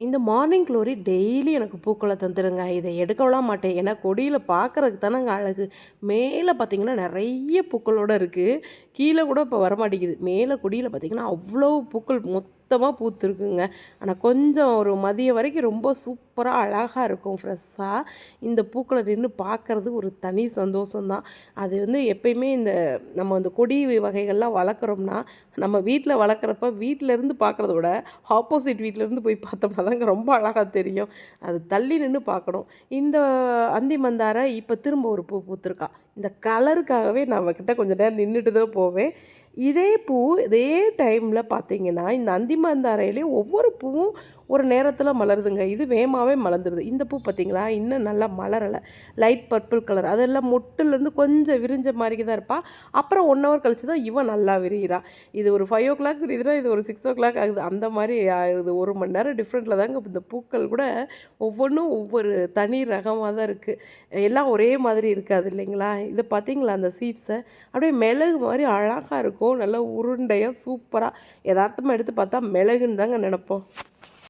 இந்த morning glory daily எனக்கு பூக்களை தந்துடுங்க இதை எடுக்கலாம் மாட்டேன். ஏன்னா கொடியில் பார்க்குறதுக்கு தானேங்க அழகு. மேலே பார்த்தீங்கன்னா நிறைய பூக்களோடு இருக்குது கீழே கூட இப்போ வரமாட்டேங்குது. மேலே கொடியில் பார்த்தீங்கன்னா அவ்வளோ பூக்கள் சுத்தமாக பூத்துருக்குங்க. ஆனால் கொஞ்சம் ஒரு மதியம் வரைக்கும் ரொம்ப சூப்பராக அழகாக இருக்கும். ஃப்ரெஷ்ஷாக இந்த பூக்களை நின்று பார்க்குறது ஒரு தனி சந்தோஷம்தான். அது வந்து எப்பயுமே இந்த நம்ம இந்த கொடி வகைகள்லாம் வளர்க்குறோம்னா நம்ம வீட்டில் வளர்க்குறப்ப வீட்டிலேருந்து பார்க்குறத விட ஆப்போசிட் வீட்டிலேருந்து போய் பார்த்தோம்னா தாங்க ரொம்ப அழகாக தெரியும். அது தள்ளி நின்று பார்க்கணும். இந்த அந்தி மந்தாரை இப்போ திரும்ப ஒரு பூ பூத்துருக்கா. இந்த கலருக்காகவே நம்மக்கிட்ட கொஞ்சம் நேரம் நின்றுட்டு தான் போவேன். இதே பூ இதே டைமில் பார்த்தீங்கன்னா இந்த அந்திமந்தாரையிலே ஒவ்வொரு பூவும் ஒரு நேரத்தில் மலருதுங்க. இது வேகமாகவே மலர்ந்துருது. இந்த பூ பார்த்திங்களா இன்னும் நல்லா மலரலை. லைட் பர்பிள் கலர் அதெல்லாம் மொட்டுலேருந்து கொஞ்சம் விரிஞ்ச மாதிரி தான் இருப்பாள் அப்புறம் ஒன் ஹவர் கழிச்சு தான் இவன் நல்லா விரிகிறா இது ஒரு ஃபைவ் ஓ கிளாக் விரிதுனா இது ஒரு சிக்ஸ் ஓ கிளாக் ஆகுது. அந்த மாதிரி ஆகுது ஒரு மணி நேரம் டிஃப்ரெண்ட்டில் தாங்க இந்த பூக்கள் கூட ஒவ்வொன்றும் ஒவ்வொரு தனி ரகமாக தான் இருக்குது எல்லாம் ஒரே மாதிரி இருக்காது இல்லைங்களா? இதை பார்த்தீங்களா அந்த சீட்ஸை அப்படியே மிளகு மாதிரி அழகாக இருக்கும். நல்லா உருண்டையாக சூப்பராக யதார்த்தமாக எடுத்து பார்த்தா மிளகுன்னு தாங்க நினப்போம்.